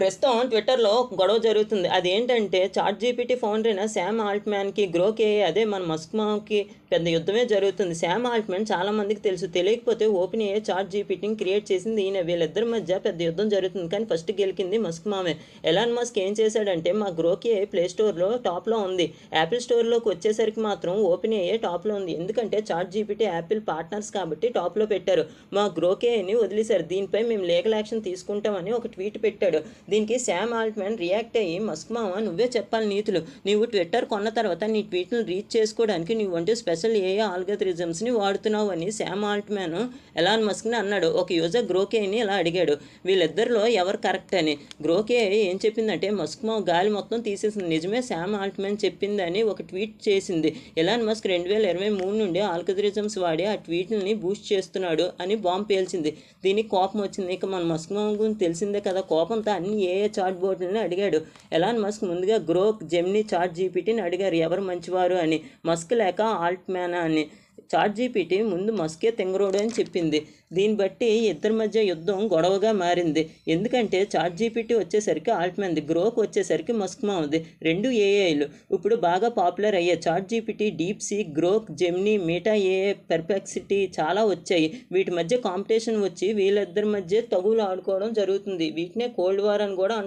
ప్రస్తుతం ట్విట్టర్లో గొడవ జరుగుతుంది. అదేంటంటే చాట్ జీపీటీ ఫౌండర్ అయిన శామ్ ఆల్ట్మ్యాన్కి గ్రోకే అదే మన మస్క్మాకి పెద్ద యుద్ధమే జరుగుతుంది. శామ్ ఆల్ట్మ్యాన్ చాలా మందికి తెలుసు. తెలియకపోతే ఓపెన్ అయ్యే చాట్ జీపీటీని క్రియేట్ చేసింది ఈయన. వీళ్ళిద్దరి మధ్య పెద్ద యుద్ధం జరుగుతుంది. కానీ ఫస్ట్ గెలికింది మస్క్మామే ఎలాన్ మస్క్ ఏం చేశాడంటే మా గ్రోకే ప్లే స్టోర్లో టాప్లో ఉంది. యాపిల్ స్టోర్లోకి వచ్చేసరికి మాత్రం ఓపెన్ అయ్యే టాప్లో ఉంది. ఎందుకంటే చాట్ జీపీటీ యాపిల్ పార్ట్నర్స్ కాబట్టి టాప్లో పెట్టారు. మా గ్రోకేని వదిలేశారు. దీనిపై మేము లీగల్ యాక్షన్ తీసుకుంటామని ఒక ట్వీట్ పెట్టాడు. దీనికి శామ్ ఆల్ట్మెన్ రియాక్ట్ అయ్యి మస్క్ మామ నువ్వే చెప్పాలి నీతులు. నీవు ట్విట్టర్ కొన్న తర్వాత నీ ట్వీట్ను రీచ్ చేసుకోవడానికి నువ్వు వంటి స్పెషల్ ఏ ఆల్గరిజమ్స్ని వాడుతున్నావు అని శామ్ ఆల్ట్మెన్ ఎలాన్ మస్క్ని అన్నాడు. ఒక యూజర్ గ్రోకేని ఇలా అడిగాడు. వీళ్ళిద్దరిలో ఎవరు కరెక్ట్ అని? గ్రోకే ఏం చెప్పిందంటే మస్క్ మా గాలి మొత్తం తీసేసింది. నిజమే శామ్ ఆల్ట్మెన్ చెప్పిందని ఒక ట్వీట్ చేసింది. ఎలాన్ మస్క్ రెండు వేల ఇరవై మూడు నుండి ఆల్గరిజమ్స్ వాడి ఆ ట్వీట్ని బూస్ట్ చేస్తున్నాడు అని బాంబు పేల్చింది. దీనికి కోపం వచ్చింది. ఇక మన మస్క్ గురించి తెలిసిందే కదా కోపంతో అన్ని జెమిని ఏ చాట్ బోర్డులని అడిగాడు. ఎలాన్ మస్క్ ముందుగా గ్రోక్ జెమిని చాట్ జీపీటీని అడిగారు. ఎవరు మంచివారు అని? మస్క్ లేక ఆల్ట్ మ్యానా అని? చాట్ జీపీటీ ముందు మస్కే తెంగరోడు అని చెప్పింది. దీన్ని బట్టి ఇద్దరి మధ్య యుద్ధం గొడవగా మారింది. ఎందుకంటే చాట్ జీపీటీ వచ్చేసరికి ఆల్ట్మ్యాన్ది గ్రోక్ వచ్చేసరికి మస్క్ ఉంది రెండు ఏఐలు ఇప్పుడు బాగా పాపులర్ అయ్యాయి chat GPT DeepSeek Grok Gemini Meta AI perplexity చాలా వచ్చాయి. వీటి మధ్య కాంపిటీషన్ వచ్చి వీళ్ళిద్దరి మధ్య తగులు ఆడుకోవడం జరుగుతుంది. వీటినే కోల్డ్ వార్ అని కూడా అంటారు